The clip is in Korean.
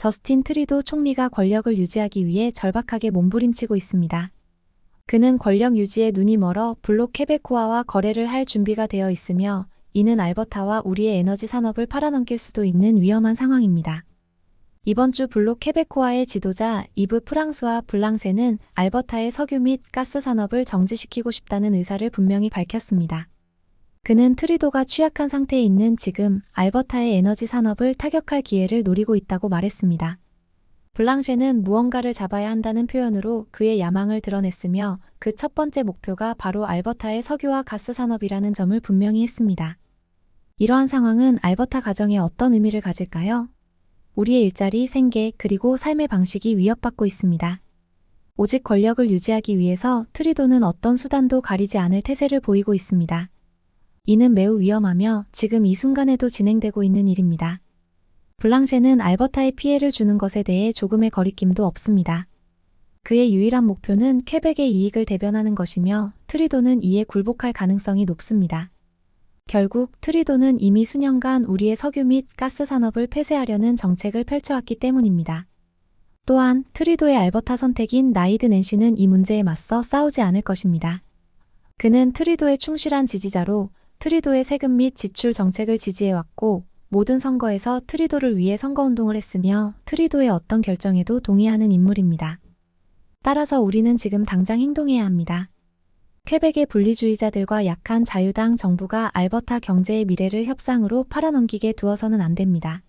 저스틴 트리도 총리가 권력을 유지하기 위해 절박하게 몸부림치고 있습니다. 그는 권력 유지에 눈이 멀어 블록 케베코아와 거래를 할 준비가 되어 있으며 이는 알버타와 우리의 에너지 산업을 팔아넘길 수도 있는 위험한 상황입니다. 이번 주 블록 케베코아의 지도자 이브 프랑스와 블랑세는 알버타의 석유 및 가스 산업을 정지시키고 싶다는 의사를 분명히 밝혔습니다. 그는 트리도가 취약한 상태에 있는 지금 알버타의 에너지 산업을 타격할 기회를 노리고 있다고 말했습니다. 블랑셰는 무언가를 잡아야 한다는 표현으로 그의 야망을 드러냈으며 그 첫 번째 목표가 바로 알버타의 석유와 가스 산업이라는 점을 분명히 했습니다. 이러한 상황은 알버타 가정에 어떤 의미를 가질까요? 우리의 일자리, 생계, 그리고 삶의 방식이 위협받고 있습니다. 오직 권력을 유지하기 위해서 트리도는 어떤 수단도 가리지 않을 태세를 보이고 있습니다. 이는 매우 위험하며 지금 이 순간에도 진행되고 있는 일입니다. 블랑셰는 알버타에 피해를 주는 것에 대해 조금의 거리낌도 없습니다. 그의 유일한 목표는 쾌백의 이익을 대변하는 것이며 트리도는 이에 굴복할 가능성이 높습니다. 결국 트리도는 이미 수년간 우리의 석유 및 가스 산업을 폐쇄하려는 정책을 펼쳐왔기 때문입니다. 또한 트리도의 알버타 선택인 나이드 낸시는 이 문제에 맞서 싸우지 않을 것입니다. 그는 트리도의 충실한 지지자로 트리도의 세금 및 지출 정책을 지지해왔고 모든 선거에서 트리도를 위해 선거운동을 했으며 트리도의 어떤 결정에도 동의하는 인물입니다. 따라서 우리는 지금 당장 행동해야 합니다. 쾌백의 분리주의자들과 약한 자유당 정부가 알버타 경제의 미래를 협상으로 팔아넘기게 두어서는 안 됩니다.